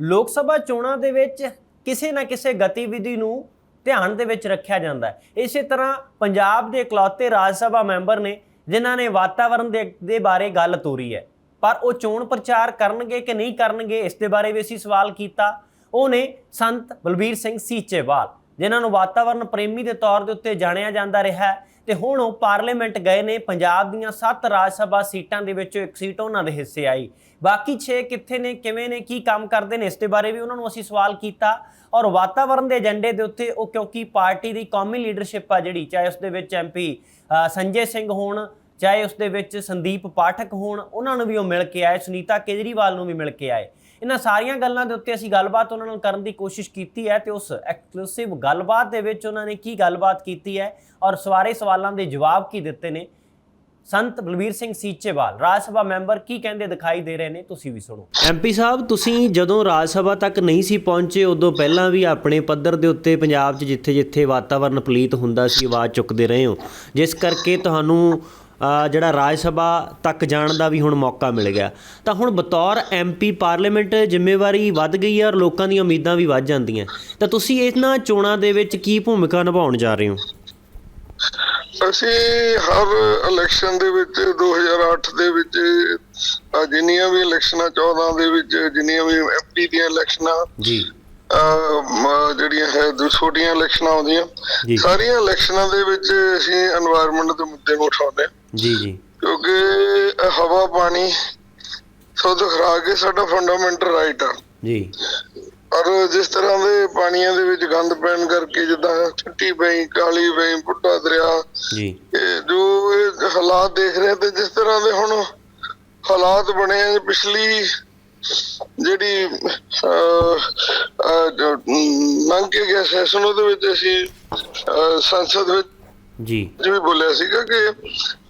ਲੋਕ ਸਭਾ ਚੋਣਾਂ ਦੇ ਵਿੱਚ ਕਿਸੇ ਨਾ ਕਿਸੇ ਗਤੀਵਿਧੀ ਨੂੰ ਧਿਆਨ ਦੇ ਵਿੱਚ ਰੱਖਿਆ ਜਾਂਦਾ ਹੈ। ਇਸੇ ਤਰ੍ਹਾਂ ਪੰਜਾਬ ਦੇ ਇਕਲੌਤੇ ਰਾਜ ਸਭਾ ਮੈਂਬਰ ਨੇ, ਜਿਨ੍ਹਾਂ ਨੇ ਵਾਤਾਵਰਣ ਦੇ ਦੇ ਬਾਰੇ ਗੱਲ ਤੋਰੀ ਹੈ। ਪਰ ਉਹ ਚੋਣ ਪ੍ਰਚਾਰ ਕਰਨਗੇ ਕਿ ਨਹੀਂ ਕਰਨਗੇ, ਇਸ ਦੇ ਬਾਰੇ ਵੀ ਅਸੀਂ ਸਵਾਲ ਕੀਤਾ। ਉਹ ਨੇ ਸੰਤ ਬਲਬੀਰ ਸਿੰਘ ਸੀਚੇਵਾਲ। ਜਿਨ੍ਹਾਂ ਨੂੰ ਵਾਤਾਵਰਣ ਪ੍ਰੇਮੀ ਦੇ ਤੌਰ ਦੇ ਉੱਤੇ ਜਾਣਿਆ ਜਾਂਦਾ ਰਿਹਾ ਹੈ ਤੇ ਹੁਣ ਉਹ ਪਾਰਲੀਮੈਂਟ ਗਏ ਨੇ, ਪੰਜਾਬ ਦੀਆਂ 7 ਰਾਜ ਸਭਾ ਸੀਟਾਂ ਦੇ ਵਿੱਚੋਂ ਇੱਕ ਸੀਟ ਉਹਨਾਂ ਦੇ ਹਿੱਸੇ ਆਈ। ਬਾਕੀ 6 ਕਿੱਥੇ ਨੇ, ਕਿਵੇਂ ਨੇ, ਕੀ ਕੰਮ ਕਰਦੇ ਨੇ, ਇਸ ਦੇ ਬਾਰੇ ਵੀ ਉਹਨਾਂ ਨੂੰ ਅਸੀਂ ਸਵਾਲ ਕੀਤਾ। ਔਰ ਵਾਤਾਵਰਣ ਦੇ ਏਜੰਡੇ ਦੇ ਉੱਤੇ ਉਹ ਕਿਉਂਕਿ ਪਾਰਟੀ ਦੀ ਕੌਮੀ ਲੀਡਰਸ਼ਿਪ ਆ ਜਿਹੜੀ, ਚਾਹੇ ਉਸ ਦੇ ਵਿੱਚ ਐਮਪੀ ਸੰਜੇ ਸਿੰਘ ਹੋਣ ਚਾਹੇ ਉਸ ਦੇ ਵਿੱਚ ਸੰਦੀਪ ਪਾਠਕ ਹੋਣ, ਉਹਨਾਂ ਨੂੰ ਵੀ ਉਹ ਮਿਲ ਕੇ ਆਏ, ਸੁਨੀਤਾ ਕੇਜਰੀਵਾਲ ਨੂੰ ਵੀ ਮਿਲ ਕੇ ਆਏ। ਇਹਨਾਂ ਸਾਰੀਆਂ ਗੱਲਾਂ ਦੇ ਉੱਤੇ ਅਸੀਂ ਗੱਲਬਾਤ ਉਹਨਾਂ ਨਾਲ ਕਰਨ ਦੀ ਕੋਸ਼ਿਸ਼ ਕੀਤੀ ਹੈ ਤੇ ਉਸ ਐਕਸਕਲੂਸਿਵ ਗੱਲਬਾਤ ਦੇ ਵਿੱਚ ਉਹਨਾਂ ਨੇ ਕੀ ਗੱਲਬਾਤ ਕੀਤੀ ਹੈ ਔਰ ਸਵਾਰੇ ਸਵਾਲਾਂ ਦੇ ਜਵਾਬ ਕੀ ਦਿੱਤੇ ਨੇ? ਸੰਤ ਬਲਬੀਰ ਸਿੰਘ ਸੀਚੇਵਾਲ, ਰਾਜ ਸਭਾ ਮੈਂਬਰ ਕੀ ਕਹਿੰਦੇ ਦਿਖਾਈ ਦੇ ਰਹੇ ਨੇ? ਤੁਸੀਂ ਵੀ ਸੁਣੋ। ਐਮਪੀ ਸਾਹਿਬ, ਤੁਸੀਂ ਜਦੋਂ ਰਾਜ ਸਭਾ ਤੱਕ ਨਹੀਂ ਸੀ ਪਹੁੰਚੇ, ਉਦੋਂ ਪਹਿਲਾਂ ਵੀ ਆਪਣੇ ਪੱਧਰ ਦੇ ਉੱਤੇ ਪੰਜਾਬ 'ਚ ਜਿੱਥੇ-ਜਿੱਥੇ ਵਾਤਾਵਰਣ ਪਲੀਤ ਹੁੰਦਾ ਸੀ, ਆਵਾਜ਼ ਚੁੱਕਦੇ ਰਹੇ ਹੋ। ਜਿਸ ਕਰਕੇ ਤੁਹਾਨੂੰ ਜਿਹੜਾ ਰਾਜ ਸਭਾ ਤੱਕ ਜਾਣ ਦਾ ਵੀ ਹੁਣ ਮੌਕਾ ਮਿਲ ਗਿਆ। ਤਾਂ ਹੁਣ ਬਤੌਰ ਐਮਪੀ ਪਾਰਲੀਮੈਂਟ ਜ਼ਿੰਮੇਵਾਰੀ ਵੱਧ ਗਈ ਹੈ ਔਰ ਲੋਕਾਂ ਦੀਆਂ ਉਮੀਦਾਂ ਵੀ ਵੱਧ ਜਾਂਦੀਆਂ। ਤਾਂ ਤੁਸੀਂ ਇਹਨਾਂ ਚੋਣਾਂ ਦੇ ਵਿੱਚ ਕੀ ਭੂਮਿਕਾ ਨਿਭਾਉਣ ਜਾ ਰਹੇ ਹੋ? ਅਸੀਂ ਹਰ ਇਲੈਕਸ਼ਨ ਦੇ ਵਿੱਚ 2008 ਦੇ ਵਿੱਚ ਜਿੰਨੀਆਂ ਵੀ ਇਲੈਕਸ਼ਨਾਂ 14 ਦੇ ਵਿੱਚ ਜਿੰਨੀਆਂ ਵੀ ਐਮਪੀ ਦੀਆਂ ਇਲੈਕਸ਼ਨਾਂ ਜੀ। ਜਿਹੜੀਆਂ ਹੈ ਛੋਟੀਆਂ ਇਲੈਕਸ਼ਨਾਂ ਆਉਂਦੀਆਂ ਸਾਰੀਆਂ ਇਲੈਕਸ਼ਨਾਂ ਦੇ ਵਿੱਚ ਅਸੀਂ এনवायरमेंट ਦੇ ਮੁੱਦੇ ਨੂੰ ਉਠਾਉਂਦੇ ਹਾਂ। ਜੀ ਜੀ। ਕਿਉਂਕਿ ਹਵਾ ਪਾਣੀ ਸ਼ੁੱਧ ਖੁਰਾਕ ਇਹ ਸਾਡਾ ਫੰਡਾਮੈਂਟਲ ਰਾਈਟ ਆ। ਜੀ। ਔਰ ਜਿਸ ਤਰ੍ਹਾਂ ਦੇ ਪਾਣੀਆਂ ਦੇ ਵਿੱਚ ਗੰਦ ਪੈਣ ਕਰਕੇ ਜਿੱਦਾਂ ਛੱਟੀ ਪਈ ਕਾਲੀ ਪਈ ਬੁੱਢਾ ਦਰਿਆ ਜੀ। ਇਹ ਜੋ ਇਹ ਹਾਲਾਤ ਦੇਖ ਰਹੇ ਤੇ ਜਿਸ ਤਰ੍ਹਾਂ ਦੇ ਹੁਣ ਹਾਲਾਤ ਬਣੇ ਆ ਪਿਛਲੀ ਜਿਹੜੀ ਲੰਘ ਕੇ ਗਿਆ ਸੈਸ਼ਨ ਉਹਦੇ ਵਿੱਚ ਅਸੀਂ ਸੰਸਦ ਵਿੱਚ ਜੀ। ਵੀ ਬੋਲਿਆ ਸੀਗਾ ਕਿ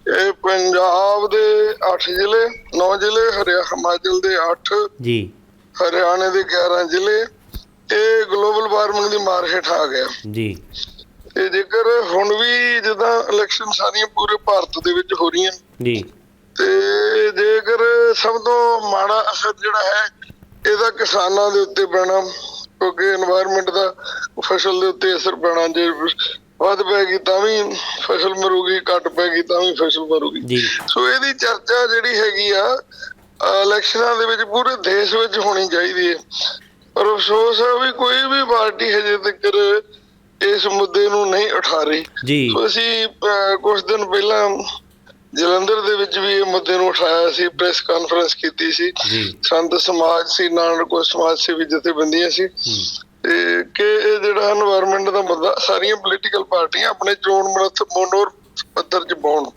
ਇਹ ਪੰਜਾਬ ਦੇ 8 ਜ਼ਿਲ੍ਹੇ 9 ਜ਼ਿਲ੍ਹੇ ਹਰਿਆਣਾ ਹਿਮਾਚਲ ਦੇ 8 ਜੀ। ਹਰਿਆਣੇ ਦੇ 11 ਜ਼ਿਲ੍ਹੇ ਇਹ ਗਲੋਬਲ ਵਾਰਮਿੰਗ ਦੀ ਮਾਰ ਹੇਠ ਆ ਗਿਆ। ਜੀ। ਤੇ ਜੇਕਰ ਹੁਣ ਵੀ ਜਦਾਂ ਇਲੈਕਸ਼ਨ ਸਾਰੀਆਂ ਪੂਰੇ ਭਾਰਤ ਦੇ ਵਿੱਚ ਹੋ ਰਹੀਆਂ ਜੀ। ਤੇ ਜੇਕਰ ਸਭ ਤੋਂ ਮਾੜਾ ਅਸਰ ਜਿਹੜਾ ਹੈ ਇਹਦਾ ਕਿਸਾਨਾਂ ਦੇ ਉੱਤੇ ਪੈਣਾ ਕਿਉਂਕਿ এনवायरमेंट ਦਾ ਫਸਲ ਦੇ ਉੱਤੇ ਅਸਰ ਪੈਣਾ ਜੇ ਵੱਧ ਪੈਗੀ ਤਾਂ ਵੀ ਫਸਲ ਮਰੂਗੀ ਘੱਟ ਪੈਗੀ ਤਾਂ ਵੀ ਫਸਲ ਮਰੂਗੀ। ਸੋ ਇਹਦੀ ਚਰਚਾ ਜਿਹੜੀ ਹੈਗੀ ਆ ਇਲੈਕਸ਼ਨਾਂ ਦੇ ਵਿੱਚ ਪੂਰੇ ਦੇਸ਼ ਵਿੱਚ ਹੋਣੀ ਚਾਹੀਦੀ ਹੈ। ਪਰ ਅਫਸੋਸ ਹੈ ਵੀ ਕੋਈ ਵੀ ਪਾਰਟੀ ਹਜੇ ਤੱਕ ਇਸ ਮੁੱਦੇ ਨੂੰ ਨਹੀਂ ਉਠਾ ਰਹੀ। ਜੀ। ਸੋ ਅਸੀਂ ਕੁਝ ਦਿਨ ਪਹਿਲਾਂ ਜਲੰਧਰ ਦੇ ਵਿੱਚ ਵੀ ਇਹ ਮੁੱਦੇ ਨੂੰ ਉਠਾਇਆ ਸੀ ਪ੍ਰੈਸ ਕਾਨਫਰੰਸ ਕੀਤੀ ਸੀ। ਸੰਤ ਸਮਾਜ ਸੀ ਨਾਲ ਕੋਈ ਸਮਾਜ ਸੇਵੀ ਜਥੇਬੰਦੀਆਂ ਸੀ। ਕਿ ਇਹ ਜਿਹੜਾ এনवायरमेंट ਦਾ ਮੁੱਦਾ ਸਾਰੀਆਂ ਪੋਲੀਟੀਕਲ ਪਾਰਟੀਆਂ ਆਪਣੇ ਚੋਣ ਮਨੋਰ ਪੱਧਰ 'ਚ ਪਾਉਣ।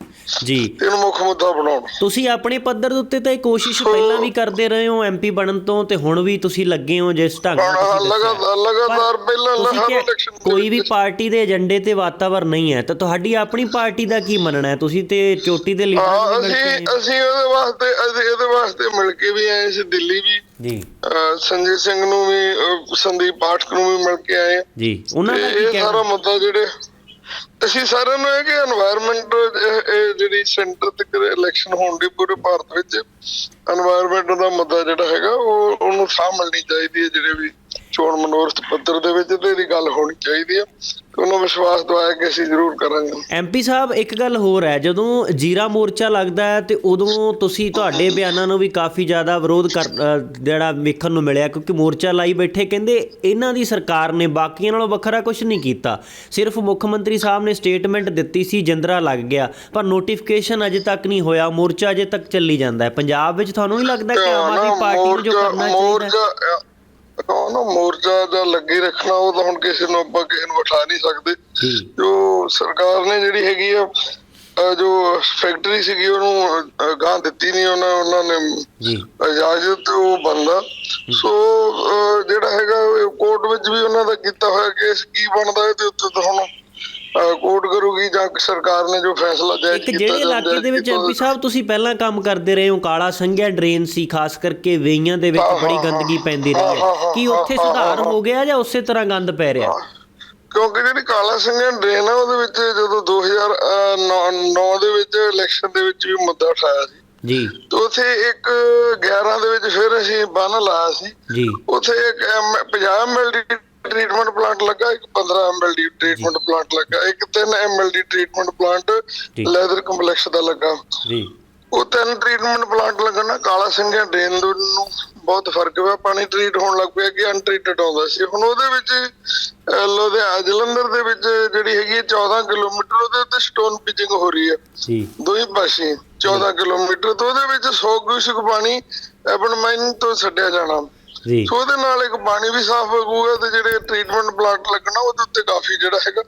ਜੀ। ਤੇ ਇਹਨੂੰ ਮੁੱਖ ਮੁੱਦਾ ਬਣਾਉਣ। ਤੁਸੀਂ ਆਪਣੇ ਪੱਧਰ ਦੇ ਉੱਤੇ ਤਾਂ ਇਹ ਕੋਸ਼ਿਸ਼ ਪਹਿਲਾਂ ਵੀ ਕਰਦੇ ਰਹੇ ਹੋ ਐਮਪੀ ਬਣਨ ਤੋਂ ਤੇ ਹੁਣ ਵੀ ਤੁਸੀਂ ਲੱਗੇ ਹੋ ਜਿਸ ਢੰਗ ਨਾਲ ਤੁਸੀਂ। ਲਗਾਤਾਰ ਲਗਾਤਾਰ ਪਹਿਲਾਂ ਇਲੈਕਸ਼ਨ ਕੋਈ ਵੀ ਪਾਰਟੀ ਦੇ ਏਜੰਡੇ ਤੇ ਵਾਤਾਵਰਨ ਨਹੀਂ ਹੈ ਤਾਂ ਤੁਹਾਡੀ ਆਪਣੀ ਪਾਰਟੀ ਦਾ ਕੀ ਮੰਨਣਾ ਹੈ? ਤੁਸੀਂ ਤੇ ਚੋਟੀ ਦੇ ਲੀਡਰ ਨੂੰ ਮਿਲ ਕੇ ਅਸੀਂ ਅਸੀਂ ਉਹਦੇ ਵਾਸਤੇ ਅਸੀਂ ਇਹਦੇ ਵਾਸਤੇ ਮਿਲ ਕੇ ਵੀ ਆਏ ਸੀ ਦਿੱਲੀ ਵੀ। ਜੀ। ਅਹ ਸੰਜੇ ਸਿੰਘ ਨੂੰ ਵੀ ਸੰਦੀਪ ਪਾਠਕ ਨੂੰ ਵੀ ਮਿਲ ਕੇ ਆਏ। ਜੀ। ਉਹਨਾਂ ਦਾ ਕੀ ਕਹਿਣਾ? ਸਾਰਾ ਮੁੱਦਾ ਜਿਹੜੇ ਅਸੀਂ ਸਾਰਿਆਂ ਨੂੰ ਇਹ ਕਿ এনवायरमेंट ਇਹ ਜਿਹੜੀ ਸੈਂਟਰ ਤੇ ਇਲੈਕਸ਼ਨ ਹੋਣ ਦੀ ਪੂਰੇ ਭਾਰਤ ਵਿੱਚ এনवायरमेंट ਦਾ ਮੁੱਦਾ ਜਿਹੜਾ ਹੈਗਾ, ਉਹ ਉਹਨੂੰ ਸਾਹਮਣੇ ਚਾਹੀਦੀ ਹੈ ਜਿਹੜੇ ਵੀ ਚੋਣ ਮਨੋਰਥ ਪੱਤਰ ਦੇ ਵਿੱਚ ਤੇ ਇਹਦੀ ਗੱਲ ਹੋਣੀ ਚਾਹੀਦੀ ਹੈ ਤੇ ਉਹਨਾਂ ਵਿਸ਼ਵਾਸ ਦਵਾਇਆ ਕਿ ਅਸੀਂ ਜ਼ਰੂਰ ਕਰਾਂਗੇ। ਐਮਪੀ ਸਾਹਿਬ ਇੱਕ ਗੱਲ ਹੋਰ ਹੈ ਜਦੋਂ ਜੀਰਾ ਮੋਰਚਾ ਲੱਗਦਾ ਹੈ ਤੇ ਉਦੋਂ ਤੁਸੀਂ ਤੁਹਾਡੇ ਬਿਆਨਾਂ ਨੂੰ ਵੀ ਕਾਫੀ ਜ਼ਿਆਦਾ ਵਿਰੋਧ ਕਰ ਜਿਹੜਾ ਵੇਖਣ ਨੂੰ ਮਿਲਿਆ ਕਿਉਂਕਿ ਮੋਰਚਾ ਲਾਈ ਬੈਠੇ ਕਹਿੰਦੇ ਇਹਨਾਂ ਦੀ ਸਰਕਾਰ ਨੇ ਬਾਕੀਆਂ ਨਾਲੋਂ ਵੱਖਰਾ ਕੁਝ ਨਹੀਂ ਕੀਤਾ। ਸਿਰਫ ਮੁੱਖ ਮੰਤਰੀ ਸਾਹਿਬ ਨੇ ਸਟੇਟਮੈਂਟ ਦਿੱਤੀ ਸੀ ਜਿੰਦਰਾ ਲੱਗ ਗਿਆ ਪਰ ਨੋਟੀਫਿਕੇਸ਼ਨ ਅਜੇ ਤੱਕ ਨਹੀਂ ਹੋਇਆ ਮੋਰਚਾ ਅਜੇ ਤੱਕ ਚੱਲੀ ਜਾਂਦਾ ਹੈ। ਪੰਜਾਬ ਵਿੱਚ ਤੁਹਾਨੂੰ ਨਹੀਂ ਲੱਗਦਾ ਕਿ ਆਮ ਆਦਮੀ ਪਾਰਟੀ ਨੂੰ ਜੋ ਕਰਨਾ ਚਾਹੀਦਾ ਹੈ? ਮੋਰਚਾ ਉਹ ਨਾ ਮੋਰਚਾ ਜਾਂ ਲੱਗੇ ਰੱਖਣਾ ਉਹ ਤਾਂ ਹੁਣ ਕਿਸੇ ਨੂੰ ਆਪਾਂ ਕਿਸੇ ਨੂੰ ਉਠਾ ਨਹੀਂ ਸਕਦੇ। ਜੀ। ਸਰਕਾਰ ਨੇ ਜਿਹੜੀ ਹੈਗੀ ਆ ਜੋ ਫੈਕਟਰੀ ਸੀਗੀ ਉਹਨੂੰ ਗਾਂ ਦਿੱਤੀ ਨਹੀਂ ਉਹਨਾਂ ਉਹਨਾਂ ਨੇ ਇਜਾਜ਼ਤ ਉਹ ਬੰਦਾ ਸੋ ਜਿਹੜਾ ਹੈਗਾ ਕੋਰਟ ਵਿੱਚ ਵੀ ਉਹਨਾਂ ਦਾ ਕੀਤਾ ਹੋਇਆ ਕੇਸ ਕੀ ਬਣਦਾ ਇਹਦੇ ਉੱਤੇ ਤਾਂ ਹੁਣ ਕੋਰਟ ਕਰੂਗੀ ਜਾਂ ਸਰਕਾਰ ਨੇ ਜੋ ਫੈਸਲਾ ਜਾਇਜ਼ ਇੱਕ ਕੀਤਾ ਜਿਹੜੇ ਜਾਂ ਇਲਾਕੇ ਦੇ ਵਿੱਚ ਐਮਪੀ ਸਾਹਿਬ ਤੁਸੀਂ ਪਹਿਲਾਂ ਕੰਮ ਕਰਦੇ ਰਹੇ ਹੋ ਕਾਲਾ ਸੰਘਿਆ ਡਰੇਨ ਸੀ ਖਾਸ ਕਰਕੇ ਵੇਈਆਂ ਦੇ ਵਿੱਚ ਹਾਂ, ਬੜੀ ਹਾਂ, ਗੰਦਗੀ ਪੈਂਦੀ ਹਾਂ, ਰਹੀ ਹੈ ਹਾਂ, ਹਾਂ, ਕੀ ਉੱਥੇ ਹਾਂ, ਸੁਧਾਰ ਹਾਂ, ਹੋ ਗਿਆ ਜਾਂ ਉਸੇ ਤਰ੍ਹਾਂ ਗੰਦ ਪੈ ਰਿਹਾ? ਕਿਉਂਕਿ ਜਿਹੜੀ ਕਾਲਾ ਸਿੰਘ ਡਰੇਨ ਆ ਉਹਦੇ ਵਿੱਚ ਜਦੋਂ 2009 ਦੇ ਵਿੱਚ ਇਲੈਕਸ਼ਨ ਦੇ ਵਿੱਚ ਵੀ ਮੁੱਦਾ ਉਠਾਇਆ ਸੀ। ਜੀ। ਉੱਥੇ ਇੱਕ 11 ਦੇ ਵਿੱਚ ਫਿਰ ਅਸੀਂ ਬੰਨ ਲਾਇਆ ਸੀ। ਜੀ। ਉੱਥੇ ਇੱਕ M- 50 ਐਮਐਲਡੀ ਟ੍ਰੀਟਮੈਂਟ ਪਲਾਂਟ ਲੱਗਾ ਇੱਕ 15 ਐਮਐਲਡੀ ਟ੍ਰੀਟਮੈਂਟ ਪਲਾਂਟ ਲੱਗਾ ਇੱਕ 3 MLD treatment plant. Leather complex ਦਾ ਲੱਗਾ। ਜੀ। ਉਹ ਤਿੰਨ ਟ੍ਰੀਟਮੈਂਟ ਪਲਾਂਟ ਲੱਗਣ ਨਾਲ ਕਾਲਾ ਸਿੰਘਿਆ ਡਰੇਨ ਨੂੰ ਬਹੁਤ ਫ਼ਰਕ ਪਿਆ ਪਾਣੀ ਟ੍ਰੀਟ ਹੋਣ ਲੱਗ ਪਿਆ ਕਿ ਅਨਟ੍ਰੀਟਡ ਆਉਂਦਾ ਸੀ। ਹੁਣ ਉਹਦੇ ਵਿੱਚ ਲੁਧਿਆਣਾ ਜਲੰਧਰ ਦੇ ਵਿੱਚ ਜਿਹੜੀ ਹੈਗੀ ਹੈ 14 ਕਿਲੋਮੀਟਰ ਉਹਦੇ ਉੱਤੇ ਸਟੋਨ ਪਿਚਿੰਗ ਹੋ ਰਹੀ ਹੈ। ਜੀ। ਦੋਈ ਪਾਸੇ 14 ਕਿਲੋਮੀਟਰ ਤੋਂ ਉਹਦੇ ਵਿੱਚ 100 ਕਿਊਸਕ ਪਾਣੀ ਐਪਨ ਮਾਈਨ ਤੋਂ ਛੱਡਿਆ ਜਾਣਾ। ਜੀ। ਸੋ ਉਹਦੇ ਨਾਲ ਇੱਕ ਪਾਣੀ ਵੀ ਸਾਫ਼ ਹੋਊਗਾ ਤੇ ਜਿਹੜੇ ਟ੍ਰੀਟਮੈਂਟ ਪਲਾਂਟ ਲੱਗਣਾ ਉਹਦੇ ਉੱਤੇ ਕਾਫੀ ਜਿਹੜਾ ਹੈਗਾ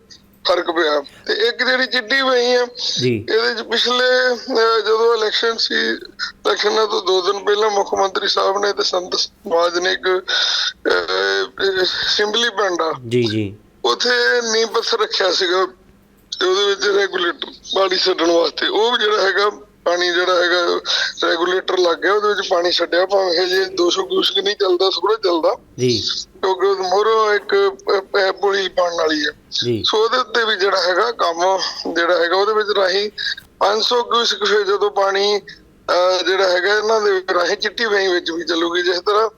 ਫ਼ਰਕ ਪਿਆ। ਤੇ ਇੱਕ ਜਿਹੜੀ ਚਿੱਟੀ ਪਈ ਹੈ ਜੀ। ਇਹਦੇ ਚ ਪਿਛਲੇ ਜਦੋਂ ਇਲੈਕਸ਼ਨ ਸੀ ਇਲੈਕਸ਼ਨਾਂ ਤੋਂ ਦੋ ਦਿਨ ਪਹਿਲਾਂ ਮੁੱਖ ਮੰਤਰੀ ਸਾਹਿਬ ਨੇ ਤੇ ਸੰਤ ਸਮਾਜ ਨੇ ਇੱਕ ਸਿੰਬਲੀ ਪਿੰਡ ਜੀ ਜੀ। ਉਥੇ ਨੀਂਹ ਪੱਥਰ ਰੱਖਿਆ ਸੀਗਾ ਤੇ ਉਹਦੇ ਵਿੱਚ ਰੈਗੂਲੇਟਰ ਪਾਣੀ ਛੱਡਣ ਵਾਸਤੇ। ਉਹ ਵੀ ਜਿਹੜਾ ਹੈਗਾ ਪਾਣੀ ਜਿਹੜਾ ਹੈਗਾ ਰੈਗੂਲੇਟਰ ਲੱਗ ਗਿਆ ਉਹਦੇ ਵਿੱਚ ਪਾਣੀ ਛੱਡਿਆ ਭਾਵੇਂ ਇਹ ਜੇ 200 ਕਿਊਸਕ ਨਹੀਂ ਚੱਲਦਾ ਥੋੜਾ ਚੱਲਦਾ। ਜੀ। ਕਿਉਂਕਿ ਉਹ ਮੋਰੋ ਇੱਕ ਪੁਲੀ ਪਾਣ ਵਾਲੀ ਹੈ ਜੀ। ਸੋ ਉਹਦੇ ਉੱਤੇ ਵੀ ਜਿਹੜਾ ਹੈਗਾ ਕੰਮ ਜਿਹੜਾ ਹੈਗਾ ਉਹਦੇ ਵਿੱਚ ਰਾਹੀਂ 500 ਕਿਊਸਕ ਫਿਰ ਜਦੋਂ ਪਾਣੀ ਜਿਹੜਾ ਹੈਗਾ ਇਹਨਾਂ ਦੇ ਰਾਹੀਂ ਚਿੱਟੀ ਵੇਈ ਵਿੱਚ ਵੀ ਚੱਲੂਗੀ ਜਿਸ ਤਰ੍ਹਾਂ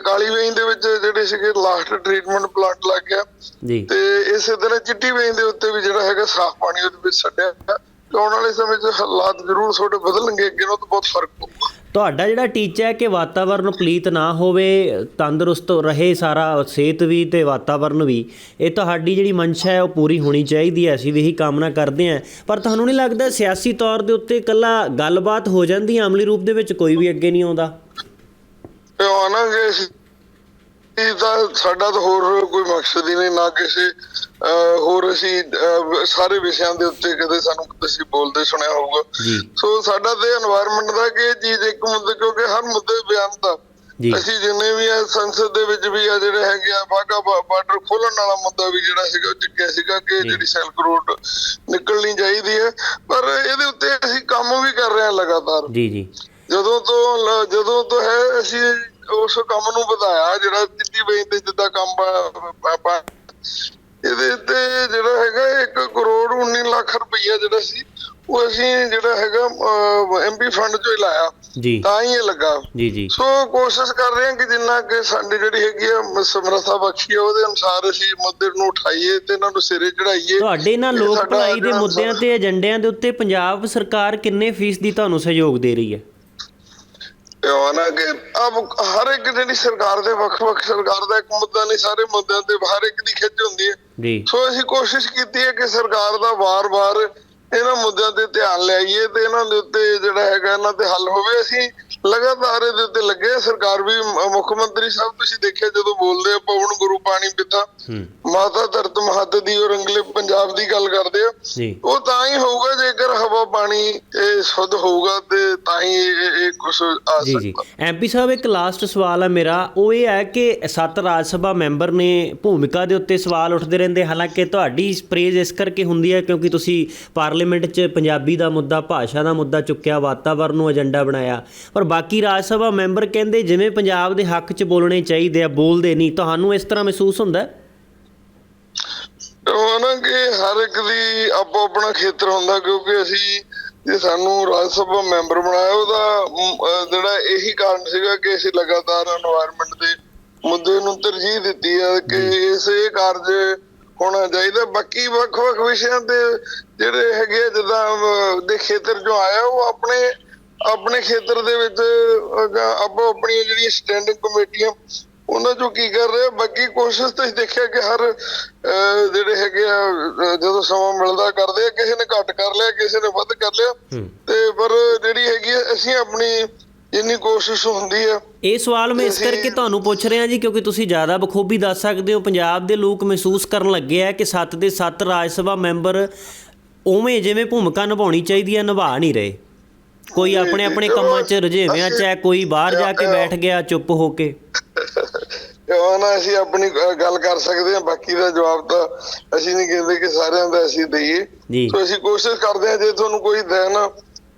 ਕਾਲੀ ਵੇਈ ਦੇ ਵਿੱਚ ਜਿਹੜੇ ਸੀਗੇ ਲਾਸਟ ਟ੍ਰੀਟਮੈਂਟ ਪਲਾਂਟ ਲੱਗ ਗਿਆ। ਜੀ। ਤੇ ਇਸੇ ਤਰ੍ਹਾਂ ਚਿੱਟੀ ਵੇਈ ਦੇ ਉੱਤੇ ਵੀ ਜਿਹੜਾ ਹੈਗਾ ਸਾਫ਼ ਪਾਣੀ ਉਹਦੇ ਵਿੱਚ ਛੱਡਿਆ। ਆਉਣ ਵਾਲੇ ਸਮੇਂ 'ਚ ਹਾਲਾਤ ਜ਼ਰੂਰ ਥੋੜੇ ਬਦਲਣਗੇ ਅੱਗੇ ਨਾਲੋਂ ਤਾਂ ਬਹੁਤ ਫ਼ਰਕ ਪਊਗਾ। ਤੁਹਾਡਾ ਜਿਹੜਾ ਟੀਚਾ ਹੈ ਕਿ ਵਾਤਾਵਰਨ ਪਲੀਤ ਨਾ ਹੋਵੇ ਤੰਦਰੁਸਤ ਰਹੇ ਸਾਰਾ ਸਿਹਤ ਵੀ ਤੇ ਵਾਤਾਵਰਨ ਵੀ ਇਹ ਤੁਹਾਡੀ ਜਿਹੜੀ ਮਨਸ਼ਾ ਹੈ ਉਹ ਪੂਰੀ ਹੋਣੀ ਚਾਹੀਦੀ ਹੈ ਅਸੀਂ ਵੀ ਇਹੀ ਕਾਮਨਾ ਕਰਦੇ ਹਾਂ। ਪਰ ਤੁਹਾਨੂੰ ਨਹੀਂ ਲੱਗਦਾ ਸਿਆਸੀ ਤੌਰ ਦੇ ਉੱਤੇ ਇਕੱਲਾ ਗੱਲਬਾਤ ਹੋ ਜਾਂਦੀ ਹੈ ਅਮਲੀ ਰੂਪ ਦੇ ਵਿੱਚ ਕੋਈ ਵੀ ਅੱਗੇ ਨਹੀਂ ਆਉਂਦਾ? ਤੇ ਅਸੀਂ ਇਹ ਤਾਂ ਸਾਡਾ ਤਾਂ ਹੋਰ ਕੋਈ ਮਕਸਦ ਹੀ ਨਹੀਂ ਨਾ ਕਿਸੇ ਹੋਰ ਅਸੀਂ ਸਾਰੇ ਵਿਸ਼ਿਆਂ ਦੇ ਉੱਤੇ ਕਦੇ ਸਾਨੂੰ ਤੁਸੀਂ ਬੋਲਦੇ ਸੁਣਿਆ ਹੋਊਗਾ। ਸੋ ਸਾਡਾ ਤੇ এনवायरमेंट ਦਾ ਕਿ ਚੀਜ਼ ਇੱਕ ਮੁੱਦੇ ਕਿਉਂਕਿ ਹਰ ਮੁੱਦੇ ਬਿਆਨ ਦਾ ਅਸੀਂ ਜਿੰਨੇ ਵੀ ਆ ਸੰਸਦ ਦੇ ਵਿੱਚ ਵੀ ਆ ਜਿਹੜੇ ਹੈਗੇ ਆ ਬਾਗਾ ਬਾਰਡਰ ਖੋਲਣ ਵਾਲਾ ਮੁੱਦਾ ਵੀ ਜਿਹੜਾ ਸੀਗਾ ਉਹ ਚੁੱਕਿਆ ਸੀਗਾ ਕਿ ਜਿਹੜੀ ਸੈਲਕ ਰੋਡ ਨਿਕਲਣੀ ਚਾਹੀਦੀ ਹੈ। ਪਰ ਇਹਦੇ ਉੱਤੇ ਅਸੀਂ ਕੰਮ ਵੀ ਕਰ ਰਹੇ ਹਾਂ ਲਗਾਤਾਰ। ਜੀ ਜੀ। ਜਦੋਂ ਤੋਂ ਜਦੋਂ ਤੋਂ ਹੈ ਅਸੀਂ ਉਸ ਕੰਮ ਨੂੰ ਵਧਾਇਆ ਜਿਹੜਾ ਚਿੱਟੀ ਬਈ ਤੇ ਜਿੱਦਾਂ ਕੰਮ ਪ- ਪ- ਪ- ਇਹਦੇ ਤੇ ਜਿਹੜਾ ਹੈਗਾ 1 ਕਰੋੜ 19 ਲੱਖ ਰੁਪਈਆ ਜਿਹੜਾ ਸੀ ਉਹ ਅਸੀਂ ਜਿਹੜਾ ਹੈਗਾ ਐਮਪੀ ਫੰਡ ਚੋਂ ਹੀ ਲਾਇਆ। ਤਾਂ ਹੀ ਇਹ ਲੱਗਾ। ਜੀ ਜੀ। ਸੋ ਕੋਸ਼ਿਸ਼ ਕਰ ਰਹੇ ਹਾਂ ਕਿ ਜਿੰਨਾ ਕਿ ਸਾਡੀ ਜਿਹੜੀ ਹੈਗੀ ਆ ਸਮਰੱਥਾ ਬਖਸ਼ੀ ਆ ਉਹਦੇ ਅਨੁਸਾਰ ਅਸੀਂ ਮੁੱਦੇ ਨੂੰ ਉਠਾਈਏ ਤੇ ਇਹਨਾਂ ਨੂੰ ਸਿਰੇ ਚੜਾਈਏ ਤੁਹਾਡੇ ਨਾਲ ਲੋਕ ਭਲਾਈ ਦੇ ਮੁੱਦਿਆਂ ਤੇ ਏਜੰਡਿਆਂ ਦੇ ਉੱਤੇ ਪੰਜਾਬ ਸਰਕਾਰ ਕਿੰਨੇ ਫੀਸਦੀ ਤੁਹਾਨੂੰ ਸਹਿਯੋਗ ਦੇ ਰਹੀ ਹੈ? ਉਹ ਨਾ ਕਿ ਅਬ ਹਰ ਇੱਕ ਜਿਹੜੀ ਸਰਕਾਰ ਦੇ ਵੱਖ-ਵੱਖ ਸਰਕਾਰ ਦਾ ਇੱਕ ਮੁੱਦਾ ਨਹੀਂ ਸਾਰੇ ਮੁੱਦਿਆਂ ਤੇ ਹਰ ਇੱਕ ਦੀ ਖਿੱਚ ਹੁੰਦੀ ਹੈ। ਜੀ। ਸੋ ਅਸੀਂ ਕੋਸ਼ਿਸ਼ ਕੀਤੀ ਹੈ ਕਿ ਸਰਕਾਰ ਦਾ ਵਾਰ-ਵਾਰ ਇਹਨਾਂ ਮੁੱਦਿਆਂ ਤੇ ਧਿਆਨ ਲਿਆਈਏ ਤੇ ਇਹਨਾਂ ਦੇ ਉੱਤੇ ਜਿਹੜਾ ਹੈਗਾ ਇਹਨਾਂ ਤੇ ਹੱਲ ਹੋਵੇ। ਅਸੀਂ ਲਗਾਤਾਰ ਇਹਦੇ ਉੱਤੇ ਲੱਗੇ। ਸਰਕਾਰ ਵੀ ਮੁੱਖ ਮੰਤਰੀ ਸਾਹਿਬ ਤੁਸੀਂ ਦੇਖਿਆ ਜਦੋਂ ਬੋਲਦੇ ਆ ਪਵਨ ਗੁਰੂ ਪਾਣੀ ਪਿਤਾ ਮਾਤਾ ਧਰਤ ਮਹੱਤ ਦੀ ਔਰ ਅੰਗਲੇ ਪੰਜਾਬ ਦੀ ਗੱਲ ਕਰਦੇ ਆ। ਜੀ। ਉਹ ਤਾਂ ਹੀ ਹੋਊਗਾ ਜੇਕਰ ਹਵਾ ਪਾਣੀ ਇਹ ਸ਼ੁੱਧ ਹੋਊਗਾ ਤੇ ਤਾਂ ਹੀ ਇਹ ਕੁਝ ਆ ਜੀ ਜੀ। ਸਕਦਾ। ਐਮਪੀ ਸਾਹਿਬ ਇੱਕ ਲਾਸਟ ਸਵਾਲ ਹੈ ਮੇਰਾ। ਉਹ ਇਹ ਹੈ ਕਿ ਸੱਤ ਰਾਜ ਸਭਾ ਮੈਂਬਰ ਨੇ ਭੂਮਿਕਾ ਦੇ ਉੱਤੇ ਸਵਾਲ ਉੱਠਦੇ ਰਹਿੰਦੇ। ਹਾਲਾਂਕਿ ਤੁਹਾਡੀ ਪ੍ਰੇਜ਼ ਇਸ ਕਰਕੇ ਹੁੰਦੀ ਹੈ ਕਿਉਂਕਿ ਤੁਸੀਂ ਪਾਰਲੀਮੈਂਟ 'ਚ ਪੰਜਾਬੀ ਦਾ ਮੁੱਦਾ ਭਾਸ਼ਾ ਦਾ ਮੁੱਦਾ ਚੁੱਕਿਆ ਵਾਤਾਵਰਨ ਨੂੰ ਏਜੰਡਾ ਬਣਾਇਆ। ਪਰ ਬਾਕੀ ਰਾਜ ਸਭਾ ਮੈਂਬਰ ਕਹਿੰਦੇ ਜਿਵੇਂ ਪੰਜਾਬ ਦੇ ਹੱਕ 'ਚ ਬੋਲਣੇ ਚਾਹੀਦੇ ਆ ਬੋਲਦੇ ਨਹੀਂ। ਤੁਹਾਨੂੰ ਇਸ ਤਰ੍ਹਾਂ ਮਹਿਸੂਸ ਹੁੰਦਾ ਹੈ? ਉਹ ਨਾ ਕਿ ਹਰ ਇੱਕ ਦੀ ਆਪੋ ਆਪਣਾ ਖੇਤਰ ਹੁੰਦਾ ਕਿਉਂਕਿ ਅਸੀਂ ਜੇ ਸਾਨੂੰ ਰਾਜ ਸਭਾ ਮੈਂਬਰ ਬਣਾਇਆ ਉਹਦਾ ਜਿਹੜਾ ਇਹੀ ਕਾਰਨ ਸੀਗਾ ਕਿ ਅਸੀਂ ਲਗਾਤਾਰ এনवायरमेंट ਦੇ ਮੁੱਦੇ ਨੂੰ ਤਰਜੀਹ ਦਿੱਤੀ ਹੈ ਕਿ ਇਸੇ ਕਾਰਜ ਹੋਣਾ ਚਾਹੀਦਾ। ਬਾਕੀ ਵੱਖ-ਵੱਖ ਵਿਸ਼ਿਆਂ ਤੇ ਜਿਹੜੇ ਹੈਗੇ ਜਿੱਦਾਂ ਦੇ ਖੇਤਰ ਜੋ ਆਇਆ ਉਹ ਆਪਣੇ ਆਪਣੇ ਖੇਤਰ ਦੇ ਵਿੱਚ ਆਪੋ ਆਪਣੀਆਂ ਜਿਹੜੀਆਂ ਸਟੈਂਡਿੰਗ ਕਮੇਟੀਆਂ ਉਹਨਾਂ ਚੋਂ ਕੀ ਕਰ ਰਿਹਾ ਬਾਕੀ ਕੋਸ਼ਿਸ਼ ਤੇ ਦੇਖਿਆ ਕਿ ਹਰ ਜਦੋਂ ਸਮਾਂ ਮਿਲਦਾ ਕਰਦੇ ਆ ਕਿਸੇ ਨੇ ਘੱਟ ਕਰ ਲਿਆ ਕਿਸੇ ਨੇ ਵੱਧ ਕਰ ਲਿਆ ਤੇ ਪਰ ਜਿਹੜੀ ਹੈਗੀ ਆ, ਅਸੀਂ ਆਪਣੀ ਜਿੰਨੀ ਕੋਸ਼ਿਸ਼ ਹੁੰਦੀ ਆ ਇਹ ਸਵਾਲ ਮੈਂ ਇਸ ਕਰਕੇ ਤੁਹਾਨੂੰ ਪੁੱਛ ਰਿਹਾ ਜੀ ਕਿਉਂਕਿ ਤੁਸੀਂ ਜ਼ਿਆਦਾ ਬਖੂਬੀ ਦੱਸ ਸਕਦੇ ਹੋ ਪੰਜਾਬ ਦੇ ਲੋਕ ਮਹਿਸੂਸ ਕਰਨ ਲੱਗੇ ਆ ਕਿ ਸੱਤ ਦੇ ਸੱਤ ਰਾਜ ਸਭਾ ਮੈਂਬਰ ਉਵੇਂ ਜਿਵੇਂ ਭੂਮਿਕਾ ਨਿਭਾਉਣੀ ਚਾਹੀਦੀ ਹੈ ਨਿਭਾ ਨਹੀਂ ਰਹੇ। ਕੋਈ ਆਪਣੇ ਆਪਣੇ ਕੰਮਾਂ 'ਚ ਰੁਝੇਵਿਆਂ 'ਚ ਹੈ ਕੋਈ ਬਾਹਰ ਜਾ ਕੇ ਬੈਠ ਗਿਆ ਚੁੱਪ ਹੋ ਕੇ। ਉਹਨਾਂ ਨਾਲ ਅਸੀਂ ਆਪਣੀ ਗੱਲ ਕਰ ਸਕਦੇ ਹਾਂ ਬਾਕੀ ਦਾ ਜਵਾਬ ਤਾਂ ਅਸੀਂ ਨਹੀਂ ਕਹਿੰਦੇ ਕਿ ਸਾਰਿਆਂ ਦਾ ਅਸੀਂ ਦਈਏ। ਸੋ ਅਸੀਂ ਕੋਸ਼ਿਸ਼ ਕਰਦੇ ਹਾਂ ਜੇ ਤੁਹਾਨੂੰ ਕੋਈ ਦੇਣ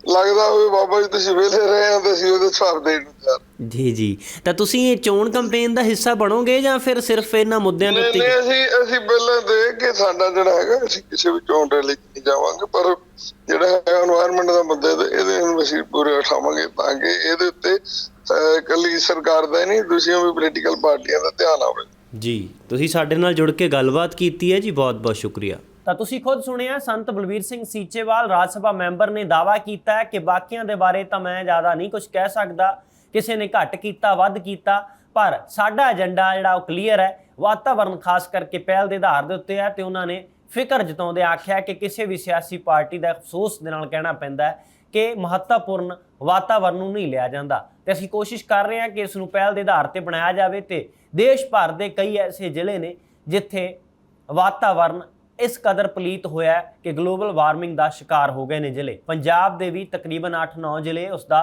ਲੱਗਦਾ ਹੋਵੇ ਬਾਬਾ ਜੀ ਤੁਸੀਂ ਵੇਲੇ ਰਹੇ ਆ ਤਾਂ ਅਸੀਂ ਉਹਦੇ ਜਵਾਬ ਦੇਣ ਨੂੰ ਤਿਆਰ ਜੀ ਜੀ। ਤਾਂ ਤੁਸੀਂ ਇਹ ਚੋਣ ਕੰਪੇਨ ਦਾ ਹਿੱਸਾ ਬਣੋਗੇ ਜਾਂ ਫਿਰ ਸਿਰਫ ਇਹਨਾਂ ਮੁੱਦਿਆਂ ਦੇ ਉੱਤੇ ਨਹੀਂ ਅਸੀਂ ਅਸੀਂ ਪਹਿਲਾਂ ਦੇਖ ਕੇ ਸਾਡਾ ਜਿਹੜਾ ਹੈਗਾ ਅਸੀਂ ਕਿਸੇ ਵੀ ਚੋਣ ਰੈਲੀ 'ਚ ਨਹੀਂ ਜਾਵਾਂਗੇ ਪਰ ਜਿਹੜਾ ਹੈ এনवायरमेंट ਦਾ ਮੁੱਦਾ ਇਹਦੇ ਅਸੀਂ ਪੂਰੇ ਉਠਾਵਾਂਗੇ ਤਾਂ ਕਿ ਇਹਦੇ ਉੱਤੇ ਇਕੱਲੀ ਸਰਕਾਰ ਦਾ ਨਹੀਂ ਦੂਸਰੀਆਂ ਵੀ ਪੋਲੀਟੀਕਲ ਪਾਰਟੀਆਂ ਦਾ ਧਿਆਨ ਆਵੇ। ਜੀ ਤੁਸੀਂ ਸਾਡੇ ਨਾਲ ਜੁੜ ਕੇ ਗੱਲਬਾਤ ਕੀਤੀ ਹੈ ਜੀ ਬਹੁਤ-ਬਹੁਤ ਸ਼ੁਕਰੀਆ। ਤਾਂ ਤੁਸੀਂ ਖੁਦ ਸੁਣਿਆ ਸੰਤ ਬਲਵੀਰ ਸਿੰਘ ਸੀਚੇਵਾਲ ਰਾਜ ਸਭਾ ਮੈਂਬਰ ਨੇ ਦਾਅਵਾ ਕੀਤਾ ਹੈ ਕਿ ਬਾਕੀਆਂ ਦੇ ਬਾਰੇ ਤਾਂ ਮੈਂ ਜ਼ਿਆਦਾ ਨਹੀਂ ਕੁਝ ਕਹਿ ਸਕਦਾ। ਕਿਸੇ ਨੇ ਘੱਟ ਕੀਤਾ ਵੱਧ ਕੀਤਾ ਪਰ ਸਾਡਾ ਏਜੰਡਾ ਜਿਹੜਾ ਉਹ ਕਲੀਅਰ ਹੈ ਵਾਤਾਵਰਣ ਖਾਸ ਕਰਕੇ ਪਹਿਲ ਦੇ ਆਧਾਰ ਦੇ ਉੱਤੇ ਹੈ ਤੇ ਉਹਨਾਂ ਨੇ ਫਿਕਰ ਜਤਾਉਂਦੇ ਆਖਿਆ ਕਿ ਕਿਸੇ ਵੀ ਸਿਆਸੀ ਪਾਰਟੀ ਦਾ ਅਫਸੋਸ ਦੇ ਨਾਲ ਕਹਿਣਾ ਪੈਂਦਾ ਹੈ ਕਿ ਮਹੱਤਵਪੂਰਨ ਵਾਤਾਵਰਣ ਨੂੰ ਨਹੀਂ ਲਿਆ ਜਾਂਦਾ। ਤੇ ਅਸੀਂ ਕੋਸ਼ਿਸ਼ ਕਰ ਰਹੇ ਹਾਂ ਕਿ ਇਸ ਨੂੰ ਪਹਿਲ ਦੇ ਆਧਾਰ ਤੇ ਬਣਾਇਆ ਜਾਵੇ ਤੇ ਦੇਸ਼ ਭਰ ਦੇ ਕਈ ਐਸੇ ਜ਼ਿਲ੍ਹੇ ਨੇ ਜਿੱਥੇ ਵਾਤਾਵਰਣ ਇਸ ਕਦਰ ਪਲੀਤ ਹੋਇਆ ਕਿ ਗਲੋਬਲ ਵਾਰਮਿੰਗ ਦਾ ਸ਼ਿਕਾਰ ਹੋ ਗਏ ਨੇ ਜ਼ਿਲ੍ਹੇ। ਪੰਜਾਬ ਦੇ ਵੀ ਤਕਰੀਬਨ 8-9 ਜ਼ਿਲ੍ਹੇ ਉਸ ਦਾ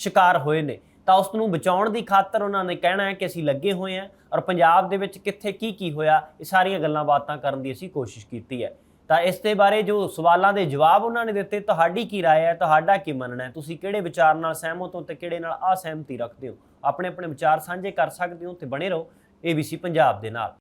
ਸ਼ਿਕਾਰ ਹੋਏ ਨੇ। ਤਾਂ ਉਸ ਨੂੰ ਬਚਾਉਣ ਦੀ ਖਾਤਰ ਉਹਨਾਂ ਨੇ ਕਹਿਣਾ ਹੈ ਕਿ ਅਸੀਂ ਲੱਗੇ ਹੋਏ ਹਾਂ ਔਰ ਪੰਜਾਬ ਦੇ ਵਿੱਚ ਕਿੱਥੇ ਕੀ ਕੀ ਹੋਇਆ, ਇਹ ਸਾਰੀਆਂ ਗੱਲਾਂ ਬਾਤਾਂ ਕਰਨ ਦੀ ਅਸੀਂ ਕੋਸ਼ਿਸ਼ ਕੀਤੀ ਹੈ। ਤਾਂ ਇਸ ਦੇ ਬਾਰੇ ਜੋ ਸਵਾਲਾਂ ਦੇ ਜਵਾਬ ਉਹਨਾਂ ਨੇ ਦਿੱਤੇ ਤੁਹਾਡੀ ਕੀ رائے ਹੈ ਤੁਹਾਡਾ ਕੀ ਮੰਨਣਾ ਹੈ ਤੁਸੀਂ ਕਿਹੜੇ ਵਿਚਾਰ ਨਾਲ ਸਹਿਮਤ ਹੋ ਤੇ ਕਿਹੜੇ ਨਾਲ ਅਸਹਿਮਤੀ ਰੱਖਦੇ ਹੋ ਆਪਣੇ ਆਪਣੇ ਵਿਚਾਰ ਸਾਂਝੇ ਕਰ ਸਕਦੇ ਹੋ ਤੇ ਬਣੇ ਰਹੋ ABC ਪੰਜਾਬ ਦੇ ਨਾਲ